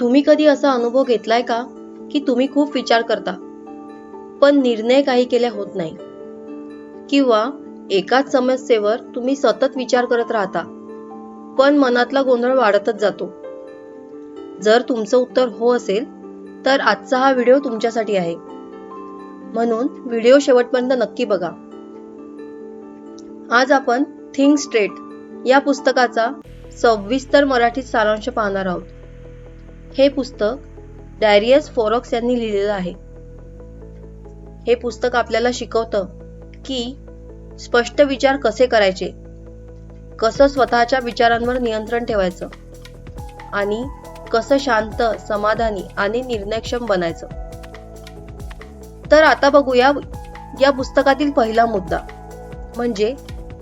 तुम्ही कधी असा अनुभव घेतलाय का? की तुम्ही खूप विचार करता. पण निर्णय काही केल्या होत नाही. किंवा एकाच समस्येवर तुम्ही सतत विचार करत राहता. पण मनातला गोंधळ वाढतच जातो. जर तुमचं उत्तर हो असेल तर आजचा हा व्हिडिओ तुमच्यासाठी आहे. म्हणून व्हिडिओ शेवटपर्यंत नक्की बघा. आज आपण थिंक स्ट्रेट या पुस्तकाचा सविस्तर मराठीत सारांश पाहणार आहोत. हे पुस्तक डायरियस फोरॉक्स यांनी लिहिलेलं आहे. हे पुस्तक आपल्याला शिकवतं की स्पष्ट विचार कसे करायचे? कसं स्वतःच्या विचारांवर नियंत्रण ठेवायचं? आणि कसं शांत समाधानी आणि निर्णयक्षम बनायचं? तर आता बघूया या पुस्तकातील पहिला मुद्दा म्हणजे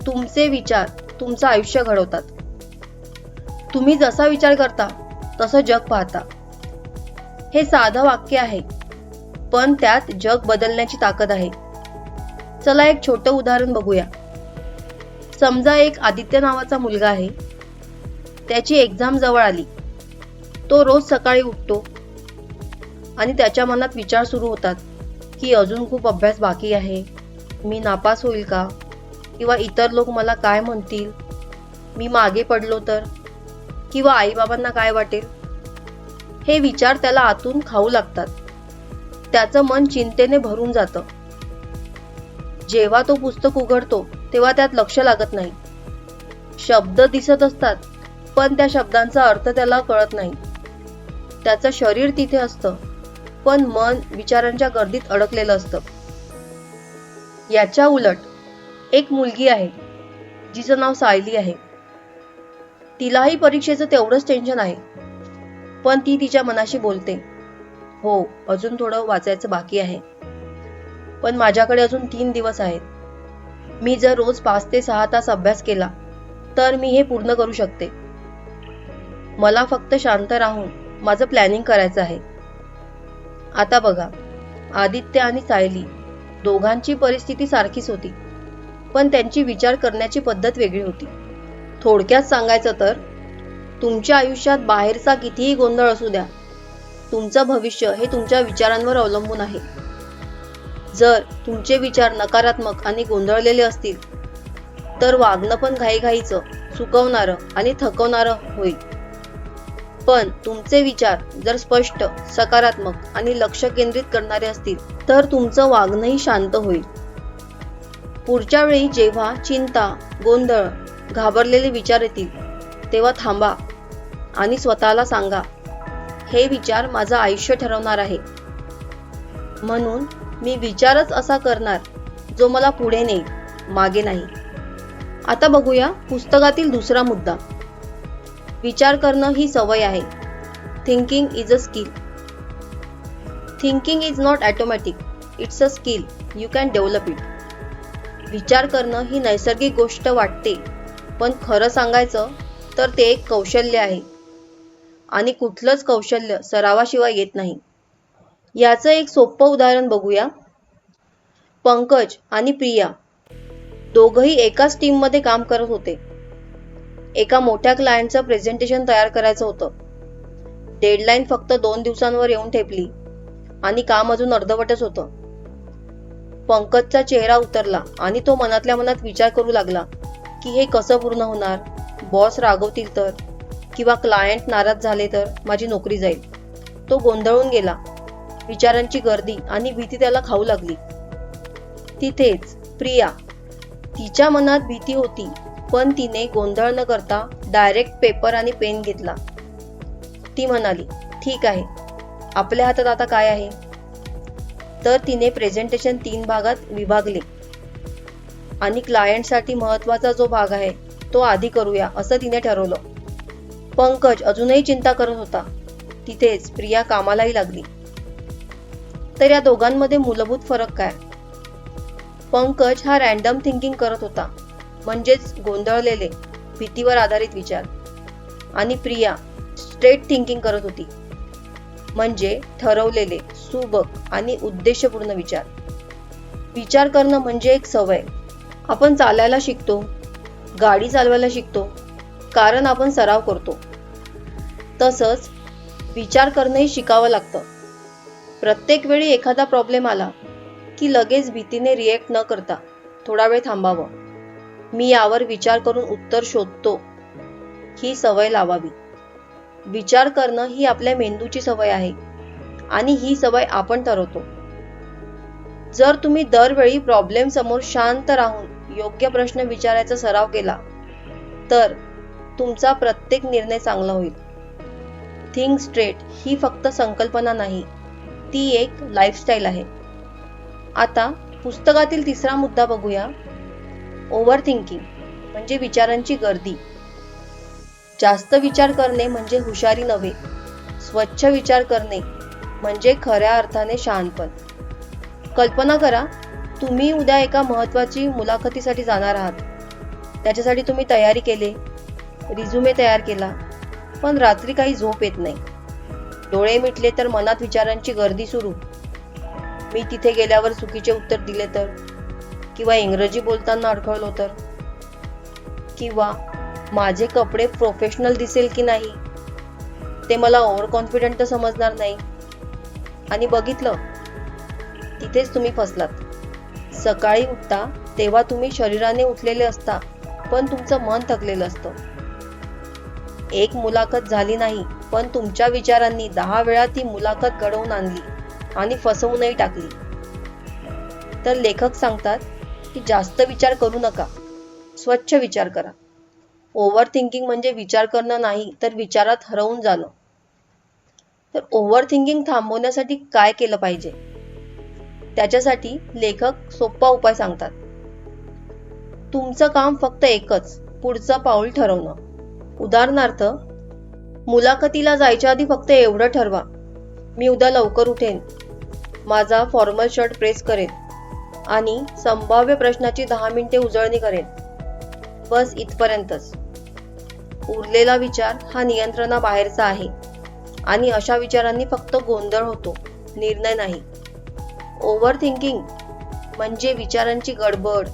तुमचे विचार तुमचं आयुष्य घडवतात. तुम्ही जसा विचार करता तसं जग पाहता. हे साधं वाक्य आहे पण त्यात जग बदलण्याची ताकद आहे. चला एक छोटं उदाहरण बघूया. समजा एक आदित्य नावाचा मुलगा आहे. त्याची एक्झाम जवळ आली. तो रोज सकाळी उठतो. आणि त्याच्या मनात विचार सुरू होतात की अजून खूप अभ्यास बाकी आहे. मी नापास होईल का? किंवा इतर लोक मला काय म्हणतील? मी मागे पडलो तर? किंवा आईबाबांना काय वाटेल? हे विचार त्याला आतून खाऊ लागतात. त्याचं मन चिंतेने भरून जातं. जेव्हा तो पुस्तक उघडतो तेव्हा त्यात लक्ष लागत नाही. शब्द दिसत असतात पण त्या शब्दांचा अर्थ त्याला कळत नाही. त्याचं शरीर तिथे असतं पण मन विचारांच्या गर्दीत अडकलेलं असतं. याच्या उलट एक मुलगी आहे जिचं नाव सायली आहे. तिलाही परीक्षेचं तेवढंच टेन्शन आहे. पण ती तिच्या मनाशी बोलते. हो अजून थोडं वाचायचं बाकी आहे. पण माझ्याकडे अजून तीन दिवस आहेत. मी जर रोज पाच ते सहा तास अभ्यास केला तर मी हे पूर्ण करू शकते. मला फक्त शांत राहून माझं प्लॅनिंग करायचं आहे. आता बघा आदित्य आणि सायली दोघांची परिस्थिती सारखीच होती. पण त्यांची विचार करण्याची पद्धत वेगळी होती. थोडक्यात सांगायचं तर तुमच्या आयुष्यात बाहेरचा कितीही गोंधळ असू द्या तुमचं भविष्य हे तुमच्या विचारांवर अवलंबून आहे. जर तुमचे विचार नकारात्मक आणि गोंधळलेले असतील तर वागणं पण घाईघाईचं चुकवणारं आणि थकवणारं होईल. पण तुमचे विचार जर स्पष्ट सकारात्मक आणि लक्ष केंद्रित करणारे असतील तर तुमचं वागणंही शांत होईल. पुढच्या वेळी जेव्हा चिंता गोंधळ घाबरलेले विचार येतील. तेव्हा थांबा आणि स्वतःला सांगा हे विचार माझं आयुष्य ठरवणार आहे. म्हणून मी विचारच असा करणार जो मला पुढे नेईल मागे नाही. आता बघूया पुस्तकातील दुसरा मुद्दा. विचार करणं ही सवय आहे. Thinking is a skill thinking is not automatic it's a skill you can develop it विचार करणं ही नैसर्गिक गोष्ट वाटते. पण खरं सांगायचं तर ते एक कौशल्य आहे. आणि कुठलंच कौशल्य सरावाशिवाय येत नाही. याचं एक सोपं उदाहरण बघूया. पंकज आणि प्रिया दोघही एकाच टीममध्ये काम करत होते. एका मोठ्या क्लायंटचं प्रेझेंटेशन तयार करायचं होतं. डेडलाईन फक्त दोन दिवसांवर येऊन ठेपली आणि काम अजून अर्धवटच होतं. पंकजचा चेहरा उतरला आणि तो मनातल्या मनात विचार करू लागला. की हे कसं पूर्ण होणार? बॉस रागवतील तर? किंवा क्लायंट नाराज झाले तर माझी नोकरी जाईल? तो गोंधळून गेला. विचारांची गर्दी आणि भीती त्याला खाऊ लागली. तिथेच प्रिया. तिच्या मनात भीती होती पण तिने गोंधळ न करता डायरेक्ट पेपर आणि पेन घेतला. ती म्हणाली ठीक आहे. आपल्या हातात आता काय आहे? तर तिने प्रेझेंटेशन तीन भागात विभागले. आणि क्लायंटसाठी महत्त्वाचा जो भाग आहे तो आधी करूया असं तिने ठरवलं. पंकज अजूनही चिंता करत होता. तिथेच प्रिया कामालाही लागली. तर या दोघांमध्ये मूलभूत फरक काय? पंकज हा रॅन्डम थिंकिंग करत होता म्हणजेच गोंधळलेले भीतीवर आधारित विचार. आणि प्रिया स्ट्रेट थिंकिंग करत होती म्हणजे ठरवलेले सुबक आणि उद्देशपूर्ण विचार. विचार करणं म्हणजे एक सवय. आपण चालायला शिकतो गाडी चालवायला शिकतो कारण आपण सराव करतो. तसंच विचार करणंही शिकावं लागतं. प्रत्येक वेळी एखादा प्रॉब्लेम आला की लगेच भीतीने रिॲक्ट न करता थोडा वेळ थांबावं. मी यावर विचार करून उत्तर शोधतो. ही सवय लावावी. विचार करणं ही आपल्या मेंदूची सवय आहे आणि ही सवय आपण ठरवतो. जर तुम्ही दरवेळी प्रॉब्लेम समोर शांत राहून योग्य प्रश्न विचारायचा सराव केला तर तुमचा प्रत्येक निर्णय चांगला होईल. थिंक स्ट्रेट ही फक्त संकल्पना नाही ती एक लाईफस्टाईल आहे. आता पुस्तकातील तिसरा मुद्दा बघूया. ओव्हर थिंकिंग म्हणजे विचारांची गर्दी. जास्त विचार करणे म्हणजे हुशारी नव्हे स्वच्छ विचार करणे म्हणजे खऱ्या अर्थाने शहाणपण कल्पना करा तुम्ही उद्या एका महत्त्वाची मुलाखतीसाठी जाणार आहात. त्याच्यासाठी तुम्ही तयारी केले रिझ्युमे तयार केला पण रात्री काही झोप येत नाही. डोळे मिटले तर मनात विचारांची गर्दी सुरू. मी तिथे गेल्यावर चुकीचे उत्तर दिले तर किंवा इंग्रजी बोलताना अडखळलो तर किंवा माझे कपडे प्रोफेशनल दिसेल की नाही ते मला ओव्हर कॉन्फिडंट समजणार नाही. आणि बघितलं तिथेच तुम्ही फसलात. सकाळी उठता तेव्हा तुम्ही शरीराने उठलेले असता पण तुमचं मन थकलेलं असतं. एक मुलाखत झाली नाही पण तुमच्या विचारांनी दहा वेळा ती मुलाखत घडवून आणली आणि फसवूनही टाकली. तर लेखक सांगतात की जास्त विचार करू नका स्वच्छ विचार करा. ओव्हर थिंकिंग म्हणजे विचार करणं नाही तर विचारात हरवून जाणं. तर ओव्हर थिंकिंग थांबवण्यासाठी काय केलं पाहिजे? त्याच्यासाठी लेखक सोपा उपाय सांगतात. तुमचं काम फक्त एकच पुढचं पाऊल ठरवणं. उदाहरणार्थ मुलाखतीला जायच्या आधी फक्त एवढं ठरवा. मी उद्या लवकर उठेन. माझा फॉर्मल शर्ट प्रेस करेन. आणि संभाव्य प्रश्नाची दहा मिनिटे उजळणी करेन. बस इथपर्यंतच. उरलेला विचार हा नियंत्रणाबाहेरचा आहे. आणि अशा विचारांनी फक्त गोंधळ होतो. निर्णय नाही. ओव्हर थिंकिंग म्हणजे विचारांची गडबड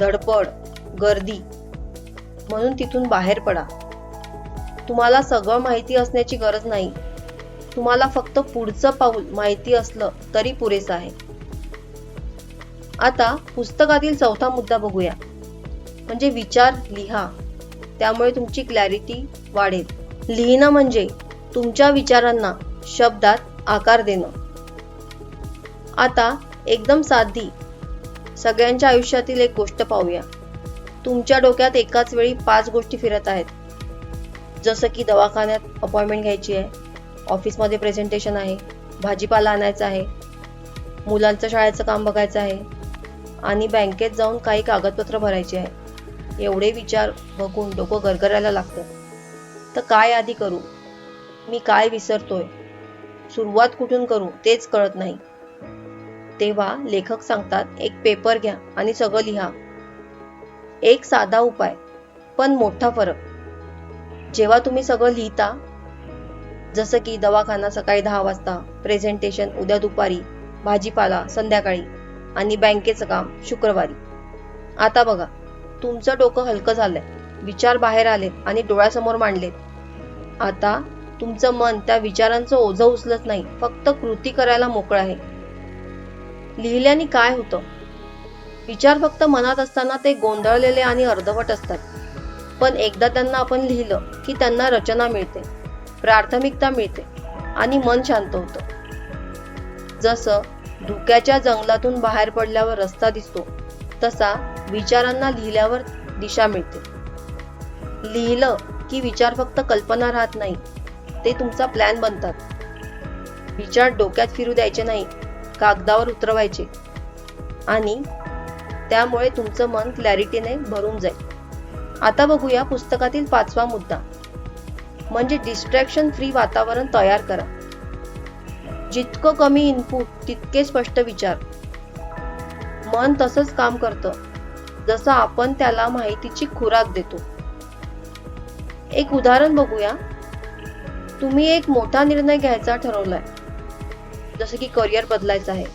धडपड गर्दी. म्हणून तिथून बाहेर पडा. तुम्हाला सगळं माहिती असण्याची गरज नाही. तुम्हाला फक्त पुढचं पाऊल माहिती असलं तरी पुरेसं आहे. आता पुस्तकातील चौथा मुद्दा बघूया. म्हणजे विचार लिहा. त्यामुळे तुमची क्लॅरिटी वाढेल. लिहिणं म्हणजे तुमच्या विचारांना शब्दात आकार देणं. आता एकदम साधी. सगळ्यांच्या आयुष्यातील एक गोष्ट पाहूया. तुमच्या डोक्यात एकाच वेळी पाच गोष्टी फिरत आहेत. जसं की दवाखान्यात अपॉइंटमेंट घ्यायची आहे ऑफिसमध्ये प्रेझेंटेशन आहे भाजीपाला आणायचा आहे मुलांचं शाळेचं काम बघायचं आहे आणि बँकेत जाऊन काही कागदपत्र भरायची आहे. एवढे विचार बघून डोकं गरगरायला लागतं. तर काय आधी करू? मी काय विसरतोय? सुरुवात कुठून करू? तेच कळत नाही. तेव्हा लेखक सांगतात एक पेपर घ्या आणि सगळं लिहा. एक साधा उपाय पण मोठा फरक. जेव्हा तुम्ही सगळं लिहिता जसं की दवाखाना सकाळी दहा वाजता प्रेझेंटेशन उद्या दुपारी भाजीपाला संध्याकाळी आणि बँकेचं काम शुक्रवारी. आता बघा तुमचं डोकं हलकं झालंय. विचार बाहेर आले आणि डोळ्यासमोर मांडलेत. आता तुमचं मन त्या विचारांचं ओझं उचलत नाही फक्त कृती करायला मोकळं आहे. लिहिल्याने काय होतं? विचार फक्त मनात असताना ते गोंधळलेले आणि अर्धवट असतात. पण एकदा त्यांना आपण लिहिलं की त्यांना रचना मिळते प्राथमिकता मिळते आणि मन शांत होतं. जसं धुक्याच्या जंगलातून बाहेर पडल्यावर रस्ता दिसतो तसा विचारांना लिहिल्यावर दिशा मिळते. लिहिलं की विचार फक्त कल्पना राहत नाही ते तुमचा प्लॅन बनतात. विचार डोक्यात फिरू द्यायचे नाही कागदावर उतरवायचे. आणि त्यामुळे तुमचं मन क्लॅरिटीने भरून जाईल. आता बघूया पुस्तकातील पाचवा मुद्दा. म्हणजे डिस्ट्रॅक्शन फ्री वातावरण तयार करा. जितकं कमी इनपुट तितके स्पष्ट विचार. मन तसंच काम करतं. जसं आपण त्याला माहितीची खुराक देतो. एक उदाहरण बघूया. तुम्ही एक मोठा निर्णय घ्यायचा ठरवलाय. जसं की करिअर बदलायचं आहे.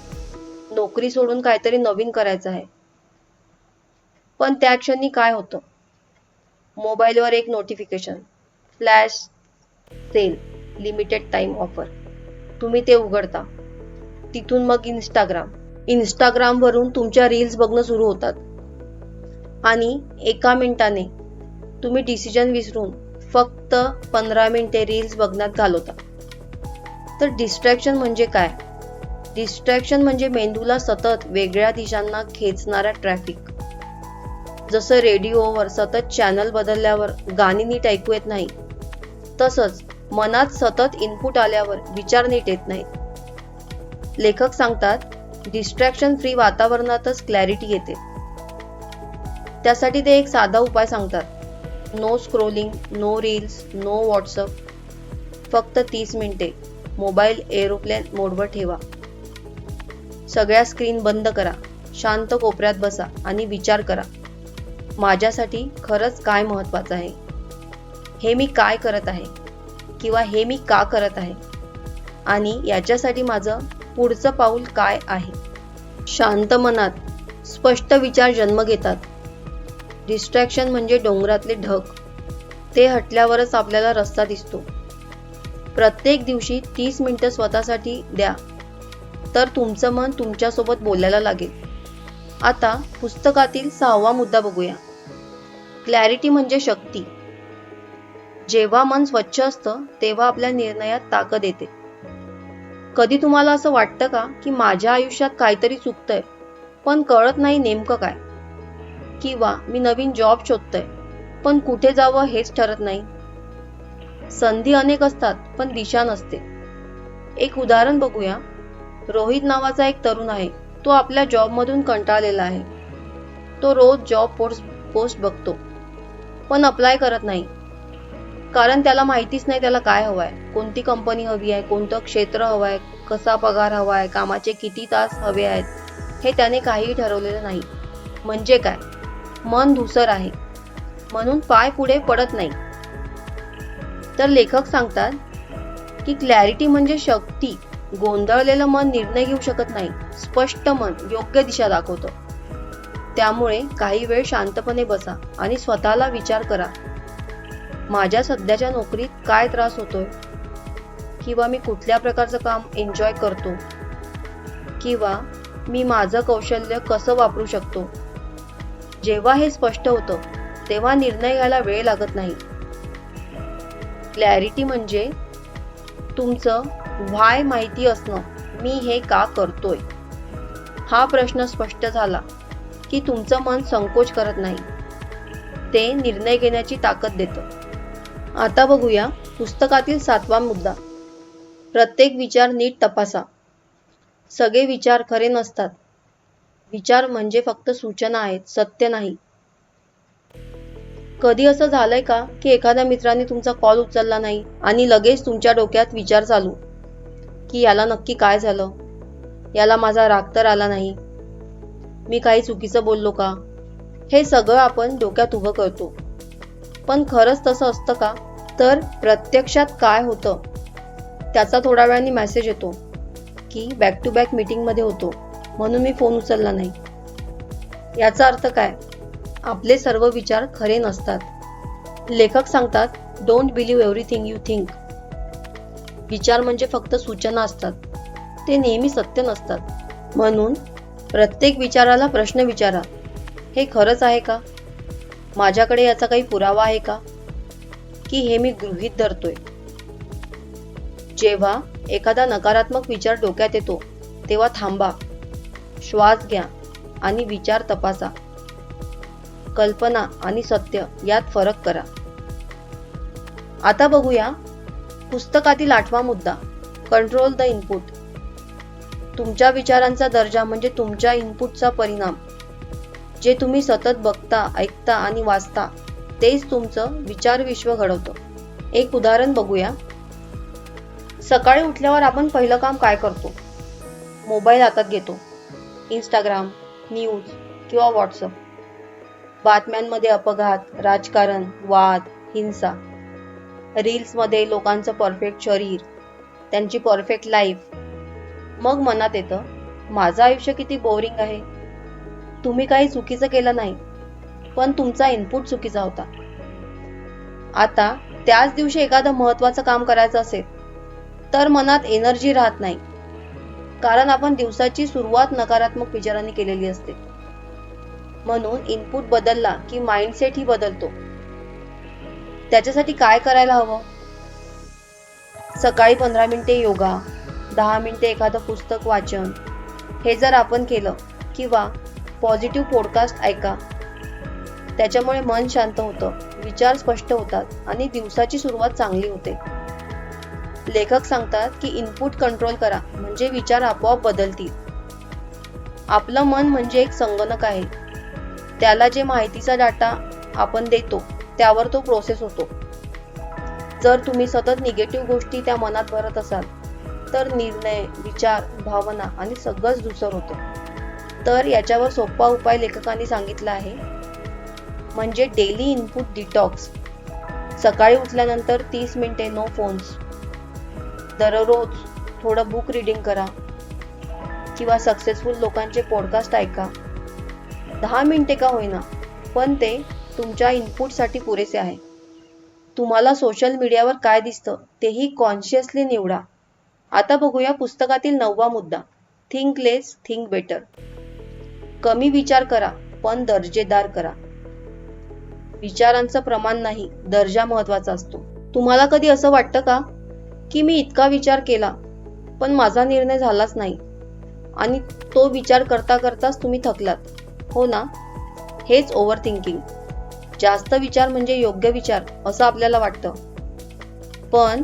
नोकरी सोडून काहीतरी नवीन करायचं आहे. पण त्या क्षणी काय होतं? मोबाईलवर एक notification flash sale limited time offer तुम्ही ते उघडता. तिथून मग इंस्टाग्राम इंस्टाग्रामवरून तुमच्या रील्स बघणं सुरू होतात. आणि एका मिनिटाने तुम्ही डिसिजन विसरून फक्त पंधरा मिनिटे रील्स बघण्यात घालवता. तर डिस्ट्रॅक्शन म्हणजे काय? डिस्ट्रॅक्शन म्हणजे मेंदूला सतत वेगळ्या दिशांना खेचणारा ट्रॅफिक जसं रेडिओवर सतत चॅनल बदलल्यावर गाणी नीट ऐकू येत नाही तसंच मनात सतत इनपुट आल्यावर विचार नीट येत नाहीत लेखक सांगतात डिस्ट्रॅक्शन फ्री वातावरणातच क्लॅरिटी येते. त्यासाठी ते एक साधा उपाय सांगतात. No scrolling no reels no WhatsApp फक्त तीस मिनिटे. मोबाईल एरोप्लेन मोडवर ठेवा. सगळ्या स्क्रीन बंद करा. शांत कोपऱ्यात बसा आणि विचार करा. माझ्यासाठी खरंच काय महत्वाचं आहे? हे मी काय करत आहे? किंवा हे मी का करत आहे? आणि याच्यासाठी माझं पुढचं पाऊल काय आहे? शांत मनात स्पष्ट विचार जन्म घेतात. डिस्ट्रॅक्शन म्हणजे डोंगरातले ढग. ते हटल्यावरच आपल्याला रस्ता दिसतो. प्रत्येक दिवशी तीस मिनटं स्वतःसाठी द्या. तर तुमचं मन तुमच्यासोबत बोलायला लागेल. आता पुस्तकातील सहावा मुद्दा बघूया. क्लॅरिटी म्हणजे शक्ती. जेव्हा मन स्वच्छ असतं तेव्हा आपल्या निर्णयात ताकद येते. कधी तुम्हाला असं वाटतं का की माझ्या आयुष्यात काहीतरी चुकतंय? पण कळत नाही नेमकं काय. किंवा मी नवीन जॉब शोधतोय. पण कुठे जावं हेच ठरत नाही. संधी अनेक असतात पण दिशा नसते. एक उदाहरण बघूया. रोहित नावाचा एक तरुण आहे. तो आपल्या जॉबमधून कंटाळलेला आहे. तो रोज जॉब पोस्ट पोस्ट बघतो. पण अप्लाय करत नाही. कारण त्याला माहितीच नाही त्याला काय हवंय. कोणती कंपनी हवी आहे कोणतं क्षेत्र हवंय कसा पगार हवाय कामाचे किती तास हवे आहेत हे त्याने काहीही ठरवलेलं नाही. म्हणजे काय? मन धुसर आहे. म्हणून पाय पुढे पडत नाही. तर लेखक सांगतात की क्लॅरिटी म्हणजे शक्ती. गोंधळलेलं मन निर्णय घेऊ शकत नाही. स्पष्ट मन योग्य दिशा दाखवतं. त्यामुळे काही वेळ शांतपणे बसा आणि स्वतःला विचार करा. माझ्या सध्याच्या नोकरीत काय त्रास होतोय? किंवा मी कुठल्या प्रकारचं काम एन्जॉय करतो? किंवा मी माझं कौशल्य कसं वापरू शकतो? जेव्हा हे स्पष्ट होतं तेव्हा निर्णय घ्यायला वेळ लागत नाही. क्लॅरिटी म्हणजे तुमचं व्हाय माहिती असणं. मी हे का करतोय? हा प्रश्न स्पष्ट झाला की तुमचं मन संकोच करत नाही. ते निर्णय घेण्याची ताकद देतं. आता बघूया पुस्तकातील सातवा मुद्दा. प्रत्येक विचार नीट तपासा. सगळे विचार खरे नसतात. विचार म्हणजे फक्त सूचना आहेत सत्य नाही. कधी असं झालंय का की एखाद्या मित्राने तुमचा कॉल उचलला नाही आणि लगेच तुमच्या डोक्यात विचार चालू? की याला नक्की काय झालं? याला माझा राग तर आला नाही. मी काही चुकीचं बोललो का? हे सगळं आपण डोक्यात उभं करतो. पण खरंच तसं असतं का? तर प्रत्यक्षात काय होतं? त्याचा थोड्या वेळाने मेसेज येतो की बॅक टू बॅक मीटिंगमध्ये होतो. म्हणून मी फोन उचलला नाही. याचा अर्थ काय? आपले सर्व विचार खरे नसतात. लेखक सांगतात don't believe everything you think विचार म्हणजे फक्त सूचना असतात. ते नेहमी सत्य नसतात. म्हणून प्रत्येक विचाराला प्रश्न विचारा. हे खरंच आहे का? माझ्याकडे याचा काही पुरावा आहे का? की हे मी गृहीत धरतोय. जेव्हा एखादा नकारात्मक विचार डोक्यात येतो तेव्हा थांबा. श्वास घ्या आणि विचार तपासा. कल्पना आणि सत्य यात फरक करा. आता बघूया पुस्तकातील आठवा मुद्दा कंट्रोल द इनपुट तुमच्या विचारांचा दर्जा म्हणजे तुमच्या इनपुटचा परिणाम. जे तुम्ही सतत बघता ऐकता आणि वाचता तेच तुमचं विचार विश्व घडवतं. एक उदाहरण बघूया. सकाळी उठल्यावर आपण पहिलं काम काय करतो? मोबाईल हातात घेतो. इंस्टाग्राम न्यूज किंवा व्हॉट्सअप बातम्यांमध्ये अपघात राजकारण वाद हिंसा. रील्समध्ये लोकांचं परफेक्ट शरीर त्यांची परफेक्ट लाईफ. मग मनात येतं माझं आयुष्य किती बोरिंग आहे. तुम्ही काही चुकीचं केलं नाही पण तुमचा इनपुट चुकीचा होता. आता त्याच दिवशी एखादं महत्वाचं काम करायचं असेल तर मनात एनर्जी राहत नाही. कारण आपण दिवसाची सुरुवात नकारात्मक विचारांनी केलेली असते. म्हणून इनपुट बदलला की माइंडसेट ही बदलतो. त्याच्यासाठी काय करायला हवं? सकाळी पंधरा मिनिटे योगा दहा मिनिटे एखादं पुस्तक वाचन हे जर आपण केलं किंवा पॉझिटिव्ह पॉडकास्ट ऐका त्याच्यामुळे मन शांत होतं विचार स्पष्ट होतात आणि दिवसाची सुरुवात चांगली होते. लेखक सांगतात की इनपुट कंट्रोल करा म्हणजे विचार आपोआप बदलतील. आपलं मन म्हणजे एक संगणक आहे. त्याला जे माहितीचा डाटा आपण देतो त्यावर तो प्रोसेस होतो. जर तुम्ही सतत निगेटिव्ह गोष्टी त्या मनात भरत असाल तर निर्णय विचार भावना आणि सगळंच दुसर होतं. तर याच्यावर सोपा उपाय लेखकांनी सांगितला आहे म्हणजे डेली इनपुट डिटॉक्स सकाळी उठल्यानंतर तीस मिनिटे नो फोन्स दररोज थोडं बुक रिडिंग करा. किंवा सक्सेसफुल लोकांचे पॉडकास्ट ऐका. दहा मिनिटे का होईना पण ते तुमच्या इनपुटसाठी पुरेसे आहे. तुम्हाला सोशल मीडियावर काय दिसतं तेही कॉन्शियसली निवडा. आता बघूया पुस्तकातील नववा मुद्दा थिंक लेस थिंक बेटर कमी विचार करा पण दर्जेदार करा. विचारांचं प्रमाण नाही दर्जा महत्त्वाचा असतो. तुम्हाला कधी असं वाटतं का की मी इतका विचार केला पण माझा निर्णय झालाच नाही? आणि तो विचार करता करताच तुम्ही थकलात. हो ना? हेच ओव्हर थिंकिंग जास्त विचार म्हणजे योग्य विचार असं आपल्याला वाटतं. पण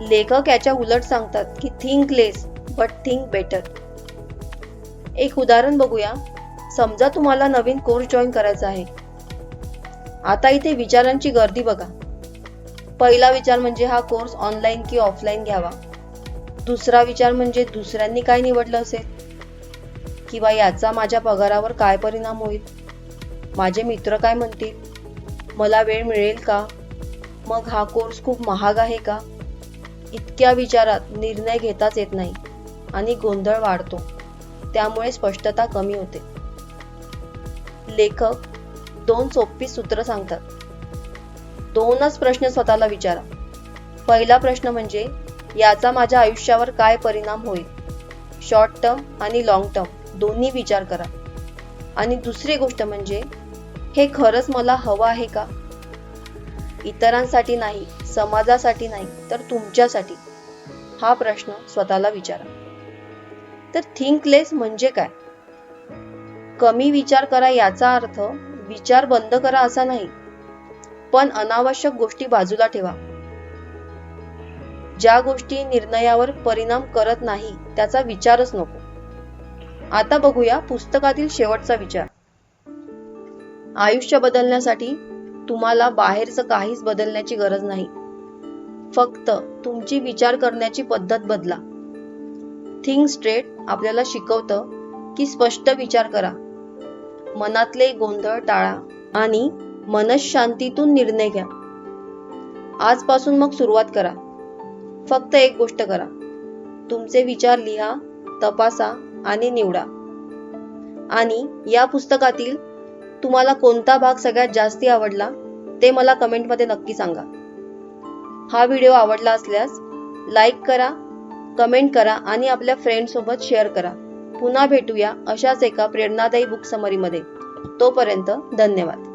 लेखक याच्या उलट सांगतात की think less but think better एक उदाहरण बघूया. समजा तुम्हाला नवीन कोर्स जॉईन करायचा आहे. आता इथे विचारांची गर्दी बघा. पहिला विचार म्हणजे हा कोर्स ऑनलाईन की ऑफलाईन घ्यावा. दुसरा विचार म्हणजे दुसऱ्यांनी काय निवडलं असेल? किंवा याचा माझ्या पगारावर काय परिणाम होईल? माझे मित्र काय म्हणतील? मला वेळ मिळेल का? मग हा कोर्स खूप महाग आहे का? इतक्या विचारात निर्णय घेताच येत नाही आणि गोंधळ वाढतो. त्यामुळे स्पष्टता कमी होते. लेखक दोन सोपी सूत्र सांगतात. दोनच प्रश्न स्वतःला विचारा. पहिला प्रश्न म्हणजे याचा माझ्या आयुष्यावर काय परिणाम होईल? शॉर्ट टर्म आणि लॉंग टर्म दोन्ही विचार करा. आणि दुसरी गोष्ट म्हणजे हे खरंच मला हवं आहे का? इतरांसाठी नाही समाजासाठी नाही तर तुमच्यासाठी. हा प्रश्न स्वतःला विचारा. तर थिंकलेस म्हणजे काय? कमी विचार करा याचा अर्थ विचार बंद करा असा नाही पण अनावश्यक गोष्टी बाजूला ठेवा. ज्या गोष्टी निर्णयावर परिणाम करत नाही त्याचा विचारच नको. आता बघूया पुस्तकातील शेवटचा विचार. आयुष्य बदलण्यासाठी तुम्हाला बाहेरचं काहीच बदलण्याची गरज नाही. फक्त तुमची विचार करण्याची पद्धत बदला. थिंग स्ट्रेट आपल्याला शिकवतं की स्पष्ट विचार करा. मनातले गोंधळ टाळा आणि मनशांतीतून निर्णय घ्या. आजपासून मग सुरुवात करा. फक्त एक गोष्ट करा. तुमचे विचार लिहा तपासा आणि निवडा. आणि या पुस्तकातील तुम्हाला कोणता भाग सगळ्यात जास्ती आवडला ते मला कमेंटमध्ये नक्की सांगा. हा व्हिडिओ आवडला असल्यास लाईक करा कमेंट करा आणि आपल्या फ्रेंडसोबत शेअर करा. पुन्हा भेटूया अशाच एका प्रेरणादायी बुक समरीमध्ये तोपर्यंत धन्यवाद.